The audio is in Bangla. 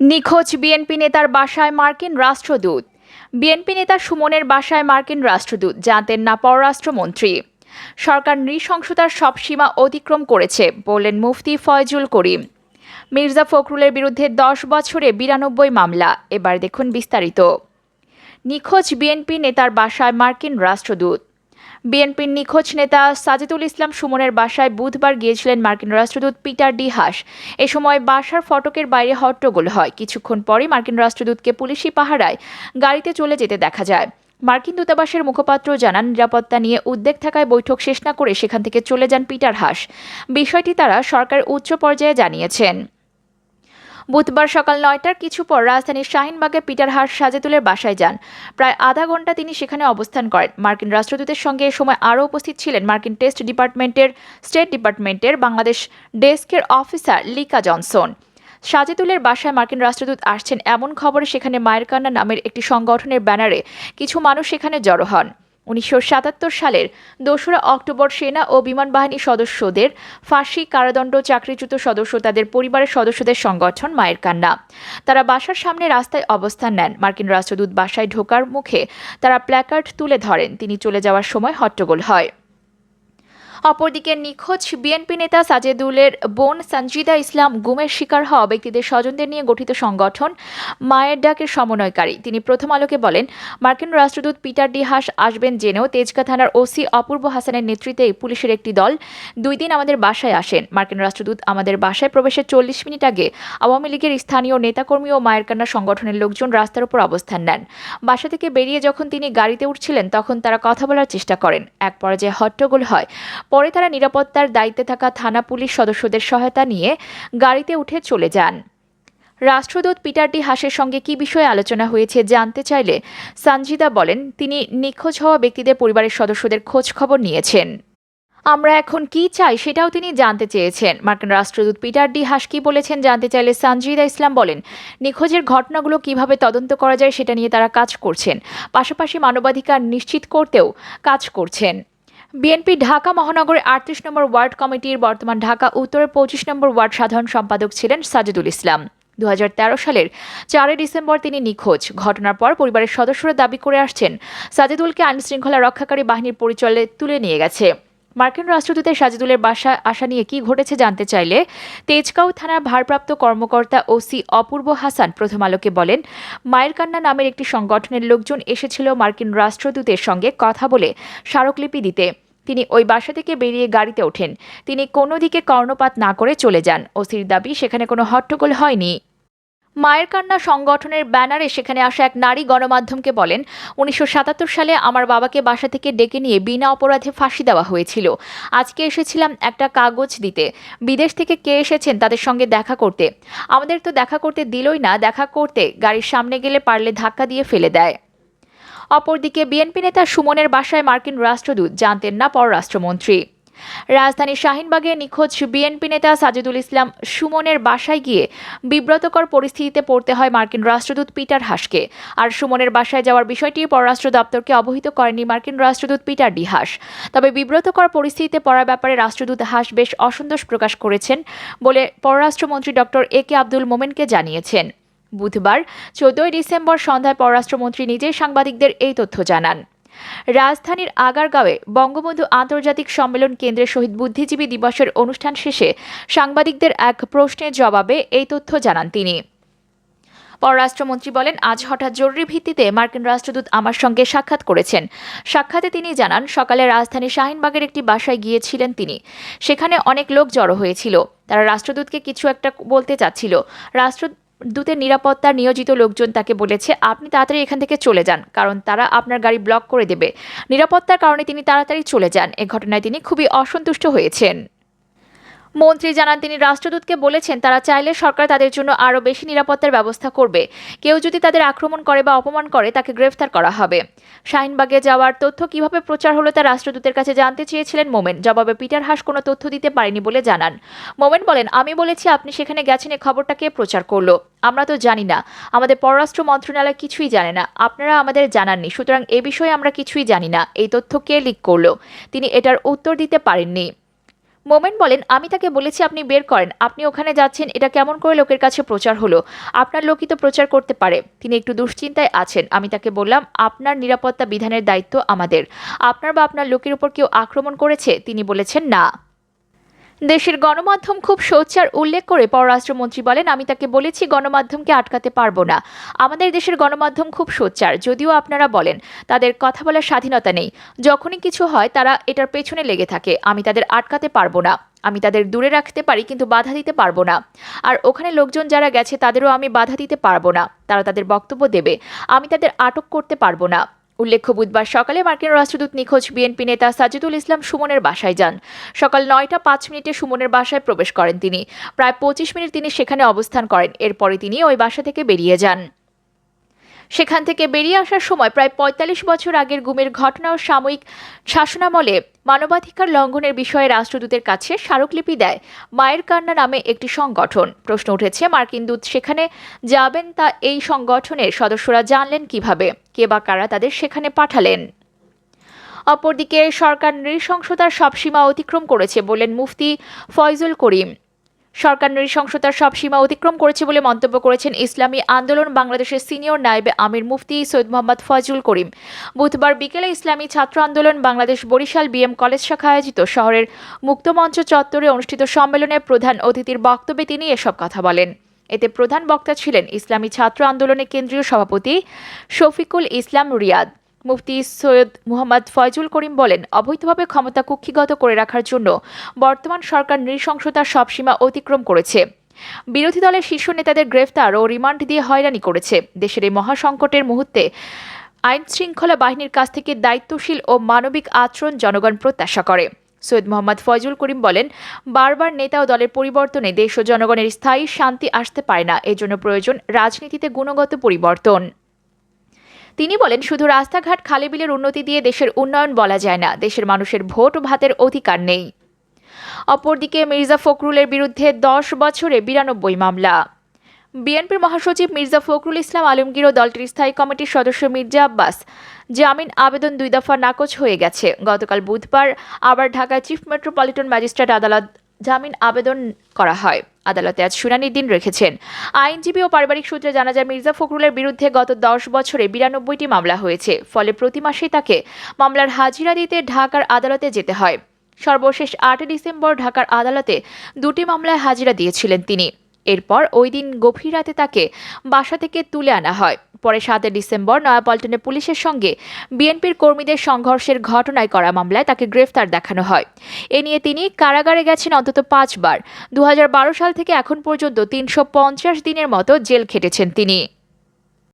নিখোঁজ বিএনপি নেতার বাসায় মার্কিন রাষ্ট্রদূত। বিএনপি নেতা সুমনের বাসায় মার্কিন রাষ্ট্রদূত, জানতেন না পররাষ্ট্রমন্ত্রী। সরকার নৃশংসতার সব সীমা অতিক্রম করেছে বললেন মুফতি ফয়জুল করিম। মির্জা ফখরুলের বিরুদ্ধে দশ বছরে বিরানব্বই মামলা, এবার দেখুন বিস্তারিত। নিখোঁজ বিএনপি নেতার বাসায় মার্কিন রাষ্ট্রদূত। বিএনপির নিখোঁজ নেতা সাজিদুল ইসলাম সুমনের বাসায় বুধবার গিয়েছিলেন মার্কিন রাষ্ট্রদূত পিটার ডি হাস এ সময় বাসার ফটকের বাইরে হট্টগোল হয়। কিছুক্ষণ পরে মার্কিন রাষ্ট্রদূতকে পুলিশি পাহারায় গাড়িতে চলে যেতে দেখা যায়। মার্কিন দূতাবাসের মুখপাত্র জানান, নিরাপত্তা নিয়ে উদ্বেগ থাকায় বৈঠক শেষ না করে সেখান থেকে চলে যান পিটার হাস বিষয়টি তারা সরকার উচ্চ পর্যায়ে জানিয়েছেন। বুধবার সকাল নয়টার কিছু পর রাজধানীর শাহিনবাগে পিটার হাস সাজেতুলের বাসায় যান। প্রায় আধা ঘণ্টা তিনি সেখানে অবস্থান করেন। মার্কিন রাষ্ট্রদূতের সঙ্গে এ সময় আরও উপস্থিত ছিলেন মার্কিন টেস্ট ডিপার্টমেন্টের, স্টেট ডিপার্টমেন্টের বাংলাদেশ ডেস্কের অফিসার লিকা জনসন। সাজেতুলের বাসায় মার্কিন রাষ্ট্রদূত আসছেন এমন খবরে সেখানে মায়ের কান্না নামের একটি সংগঠনের ব্যানারে কিছু মানুষ সেখানে জড়ো হন। উনিশশো সাতাত্তর সালের দোসরা অক্টোবর সেনা ও বিমান বাহিনী সদস্যদের ফাঁসি, কারাদণ্ড, চাকরিচ্যুত সদস্য, তাদের পরিবারের সদস্যদের সংগঠন, মায়ের কান্না। তারা বাসার সামনে রাস্তায় অবস্থান নেন। মার্কিন রাষ্ট্রদূত বাসায় ঢোকার মুখে তারা প্ল্যাকার্ড তুলে ধরেন। তিনি চলে যাওয়ার সময় হট্টগোল হয়। অপরদিকে নিখোঁজ বিএনপি নেতা সাজেদুলের বোন সঞ্জিদা ইসলাম গুমের শিকার হওয়া ব্যক্তিদের স্বজনদের নিয়ে গঠিত সংগঠন মায়ের ডাকের সমন্বয়কারী। তিনি প্রথম আলোকে বলেন, মার্কিন রাষ্ট্রদূত পিটার ডি হাস আসবেন জেনেও তেজকা থানার ওসি অপূর্ব হাসানের নেতৃত্বে পুলিশের একটি দল দুই দিন আমাদের বাসায় আসেন। মার্কিন রাষ্ট্রদূত আমাদের বাসায় প্রবেশের চল্লিশ মিনিট আগে আওয়ামী লীগের স্থানীয় নেতাকর্মী ও মায়ের কান্না সংগঠনের লোকজন রাস্তার উপর অবস্থান নেন। বাসা থেকে বেরিয়ে যখন তিনি গাড়িতে উঠছিলেন, তখন তারা কথা বলার চেষ্টা করেন। এক পর্যায়ে হট্টগোল হয়। পরে তারা নিরাপত্তার দায়িত্বে থাকা থানা পুলিশ সদস্যদের সহায়তা নিয়ে গাড়িতে উঠে চলে যান। রাষ্ট্রদূত পিটার ডি হাসের সঙ্গে কী বিষয়ে আলোচনা হয়েছে জানতে চাইলে সানজিদা বলেন, তিনি নিখোঁজ হওয়া ব্যক্তিদের পরিবারের সদস্যদের খোঁজ খবর নিয়েছেন। আমরা এখন কি চাই সেটাও তিনি জানতে চেয়েছেন। মার্কিন রাষ্ট্রদূত পিটার ডি হাস কি বলেছেন জানতে চাইলে সানজিদা ইসলাম বলেন, নিখোঁজের ঘটনাগুলো কীভাবে তদন্ত করা যায় সেটা নিয়ে তারা কাজ করছেন। পাশাপাশি মানবাধিকার নিশ্চিত করতেও কাজ করছেন। বিএনপি ঢাকা মহানগরের আটত্রিশ নম্বর ওয়ার্ড কমিটির বর্তমান ঢাকা উত্তরের পঁচিশ নম্বর ওয়ার্ড সাধারণ সম্পাদক ছিলেন সাজিদুল ইসলাম। দু হাজার তেরো সালের চারই ডিসেম্বর তিনি নিখোঁজ। ঘটনার পর পরিবারের সদস্যরা দাবি করে আসছেন, সাজিদুলকে আইনশৃঙ্খলা রক্ষাকারী বাহিনীর পরিচয়ে তুলে নিয়ে গেছে। মার্কিন রাষ্ট্রদূতের সাজিদুলের বাসা আসা নিয়ে কি ঘটেছে জানতে চাইলে তেজগাঁও থানার ভারপ্রাপ্ত কর্মকর্তা ওসি অপূর্ব হাসান প্রথম আলোকে বলেন, মায়ের কান্না নামের একটি সংগঠনের লোকজন এসেছিল মার্কিন রাষ্ট্রদূতের সঙ্গে কথা বলে স্মারকলিপি দিতে। তিনি ওই বাসা থেকে বেরিয়ে গাড়িতে ওঠেন। তিনি কোনো দিকে কর্ণপাত না করে চলে যান। ওসির দাবি, সেখানে কোনো হট্টগোল হয়নি। মায়ের কান্না সংগঠনের ব্যানারে সেখানে আসা এক নারী গণমাধ্যমকে বলেন, উনিশশো সাতাত্তর সালে আমার বাবাকে বাসা থেকে ডেকে নিয়ে বিনা অপরাধে ফাঁসি দেওয়া হয়েছিল। আজকে এসেছিলাম একটা কাগজ দিতে। বিদেশ থেকে কে এসেছেন তাদের সঙ্গে দেখা করতে। আমাদের তো দেখা করতে দিলই না, দেখা করতে গাড়ির সামনে গেলে পারলে ধাক্কা দিয়ে ফেলে দেয়। অপরদিকে বিএনপি নেতা সুমনের বাসায় মার্কিন রাষ্ট্রদূত জানতেন না পররাষ্ট্রমন্ত্রী। রাজধানীর শাহিনবাগে নিখোঁজ বিএনপি নেতা সাজিদুল ইসলাম সুমনের বাসায় গিয়ে বিব্রতকর পরিস্থিতিতে পড়তে হয় মার্কিন রাষ্ট্রদূত পিটার হাসকে। আর সুমনের বাসায় যাওয়ার বিষয়টি পররাষ্ট্র দপ্তরকে অবহিত করেনি মার্কিন রাষ্ট্রদূত পিটার ডি হাস তবে বিব্রতকর পরিস্থিতিতে পড়ার ব্যাপারে রাষ্ট্রদূত হাস বেশ অসন্তোষ প্রকাশ করেছেন বলে পররাষ্ট্রমন্ত্রী ডক্টর এ কে আব্দুল মোমেনকে জানিয়েছেন। বুধবার, চোদ্দই ডিসেম্বর সন্ধ্যায় পররাষ্ট্রমন্ত্রী নিজেই সাংবাদিকদের এই তথ্য জানান। রাজধানীর আগারগাঁওয়ে বঙ্গবন্ধু আন্তর্জাতিক সম্মেলন কেন্দ্রের শহীদ বুদ্ধিজীবী দিবসের অনুষ্ঠান শেষে সাংবাদিকদের এক প্রশ্নের জবাবে এই তথ্য জানান তিনি। পররাষ্ট্রমন্ত্রী বলেন, আজ হঠাৎ জরুরি ভিত্তিতে মার্কিন রাষ্ট্রদূত আমার সঙ্গে সাক্ষাৎ করেছেন। সাক্ষাতে তিনি জানান, সকালে রাজধানী শাহিনবাগের একটি বাসায় গিয়েছিলেন তিনি। সেখানে অনেক লোক জড়ো হয়েছিল। তারা রাষ্ট্রদূতকে কিছু একটা বলতে চাচ্ছিল। রাষ্ট্র দূতের নিরাপত্তা নিয়োজিত লোকজন তাকে বলেছে, আপনি তাড়াতাড়ি এখান থেকে চলে যান, কারণ তারা আপনার গাড়ি ব্লক করে দেবে। নিরাপত্তার কারণে তিনি তাড়াতাড়ি চলে যান। এ ঘটনায় তিনি খুবই অসন্তুষ্ট হয়েছেন। মন্ত্রী জানান, তিনি রাষ্ট্রদূতকে বলেছেন, তারা চাইলে সরকার তাদের জন্য আরও বেশি নিরাপত্তার ব্যবস্থা করবে। কেউ যদি তাদের আক্রমণ করে বা অপমান করে, তাকে গ্রেফতার করা হবে। শাহিনবাগে যাওয়ার তথ্য কীভাবে প্রচার হলো তা রাষ্ট্রদূতের কাছে জানতে চেয়েছিলেন মোমেন। জবাবে পিটার হাস কোনো তথ্য দিতে পারেনি বলে জানান। মোমেন বলেন, আমি বলেছি, আপনি সেখানে গেছেন এই খবরটা কে প্রচার করল? আমরা তো জানি না। আমাদের পররাষ্ট্র মন্ত্রণালয় কিছুই জানে না। আপনারা আমাদের জানাননি। সুতরাং এ বিষয়ে আমরা কিছুই জানি না। এই তথ্য কে লিক করল? তিনি এটার উত্তর দিতে পারেননি। মোমেন বলেন, আমি তাকে বলেছি আপনি বের করেন। আপনি ওখানে যাচ্ছেন, এটা কেমন করে লোকের কাছে প্রচার হলো? আপনার লোকই তো প্রচার করতে পারে। তিনি একটু দুশ্চিন্তায় আছেন। আমি তাকে বললাম, আপনার নিরাপত্তা বিধানের দায়িত্ব আমাদের। আপনার বা আপনার লোকের উপর কেউ আক্রমণ করেছে? তিনি বলেছেন, না। দেশের গণমাধ্যম খুব সোচ্চার উল্লেখ করে পররাষ্ট্রমন্ত্রী বলেন, আমি তাকে বলেছি গণমাধ্যমকে আটকাতে পারব না। আমাদের দেশের গণমাধ্যম খুব সোচ্চার। যদিও আপনারা বলেন, তাদের কথা বলার স্বাধীনতা নেই। যখনই কিছু হয়, তারা এটার পেছনে লেগে থাকে। আমি তাদের আটকাতে পারব না। আমি তাদের দূরে রাখতে পারি, কিন্তু বাধা দিতে পারব না। আর ওখানে লোকজন যারা গেছে, তাদেরও আমি বাধা দিতে পারব না। তারা তাদের বক্তব্য দেবে। আমি তাদের আটক করতে পারব না। উল্লেখ্য, বুধবার সকালে মার্কিন রাষ্ট্রদূত নিখোঁজ বিএনপি নেতা সাজিদুল ইসলাম সুমনের বাসায় যান। সকাল নয়টা পাঁচ মিনিটে সুমনের বাসায় প্রবেশ করেন তিনি। প্রায় পঁচিশ মিনিট তিনি সেখানে অবস্থান করেন। এরপরে তিনি ওই বাসা থেকে বেরিয়ে যান। সেখান থেকে বেরিয়ে আসার সময় প্রায় পঁয়তাল্লিশ বছর আগের গুমের ঘটনা ও সাময়িক শাসনামলে মানবাধিকার লঙ্ঘনের বিষয়ে রাষ্ট্রদূতের কাছে স্মারকলিপি দেয় মায়ের কান্না নামে একটি সংগঠন। প্রশ্ন উঠেছে, মার্কিন দূত সেখানে যাবেন তা এই সংগঠনের সদস্যরা জানলেন কীভাবে? কে বা কারা তাদের সেখানে পাঠালেন? অপরদিকে সরকার নৃশংসতার সব সীমা অতিক্রম করেছে বললেন মুফতি ফয়জুল করিম। সরকার নৃশংসতার সব সীমা অতিক্রম করেছে বলে মন্তব্য করেছেন ইসলামী আন্দোলন বাংলাদেশের সিনিয়র নায়েবে আমির মুফতি সৈয়দ মোহাম্মদ ফয়জুল করিম। বুধবার বিকেলে ইসলামী ছাত্র আন্দোলন বাংলাদেশ বরিশাল বিএম কলেজ শাখা আয়োজিত শহরের মুক্তমঞ্চ চত্বরে অনুষ্ঠিত সম্মেলনে প্রধান অতিথির বক্তব্যে তিনি এসব কথা বলেন। এতে প্রধান বক্তা ছিলেন ইসলামী ছাত্র আন্দোলনের কেন্দ্রীয় সভাপতি শফিকুল ইসলাম রিয়াদ। মুফতি সৈয়দ মুহাম্মদ ফয়জুল করিম বলেন, অবৈধভাবে ক্ষমতা কুক্ষিগত করে রাখার জন্য বর্তমান সরকার নৃশংসতার সব সীমা অতিক্রম করেছে। বিরোধী দলের শীর্ষ নেতাদের গ্রেফতার ও রিমান্ড দিয়ে হয়রানি করেছে। দেশের এই মহাসংকটের মুহূর্তে আইন শৃঙ্খলা বাহিনীর কাছ থেকে দায়িত্বশীল ও মানবিক আচরণ জনগণ প্রত্যাশা করে। সৈয়দ মোহাম্মদ ফয়জুল করিম বলেন, বারবার নেতা ও দলের পরিবর্তনে দেশ ও জনগণের স্থায়ী শান্তি আসতে পারে না। এজন্য প্রয়োজন রাজনীতিতে গুণগত পরিবর্তন। তিনি বলেন, শুধু রাস্তাঘাট খালে বিলের উন্নতি দিয়ে দেশের উন্নয়ন বলা যায় না, দেশের মানুষের ভোট ও ভাতের অধিকার নেই। অপরদিকে মির্জা ফখরুলের বিরুদ্ধে দশ বছরে বিরানব্বই মামলা। বিএনপির মহাসচিব মির্জা ফখরুল ইসলাম আলমগীর ও দলটির স্থায়ী কমিটির সদস্য মির্জা আব্বাস জামিন আবেদন দুই দফা নাকচ হয়ে গেছে। গতকাল বুধবার আবার ঢাকা চিফ মেট্রোপলিটন ম্যাজিস্ট্রেট আদালত জামিন আবেদন করা হয়। আদালতে আজ শুনানির দিন রেখেছেন। আইনজীবী ও পারিবারিক সূত্রে জানা যায়, মির্জা ফখরুলের বিরুদ্ধে গত দশ বছরে বিরানব্বইটি মামলা হয়েছে। ফলে প্রতি মাসেই তাকে মামলার হাজিরা দিতে ঢাকার আদালতে যেতে হয়। সর্বশেষ আটই ডিসেম্বর ঢাকার আদালতে দুটি মামলায় হাজিরা দিয়েছিলেন তিনি। এরপর ওই দিন গভীর রাতে তাকে বাসা থেকে তুলে আনা হয়। পরে সাতই ডিসেম্বর নয়াপল্টনে পুলিশের সঙ্গে বিএনপির কর্মীদের সংঘর্ষের ঘটনায় করা মামলায় তাকে গ্রেফতার দেখানো হয়। এ নিয়ে তিনি কারাগারে গেছেন অন্তত পাঁচবার। দু হাজার বারো সাল থেকে এখন পর্যন্ত তিনশো পঞ্চাশ দিনের মতো জেল খেটেছেন তিনি।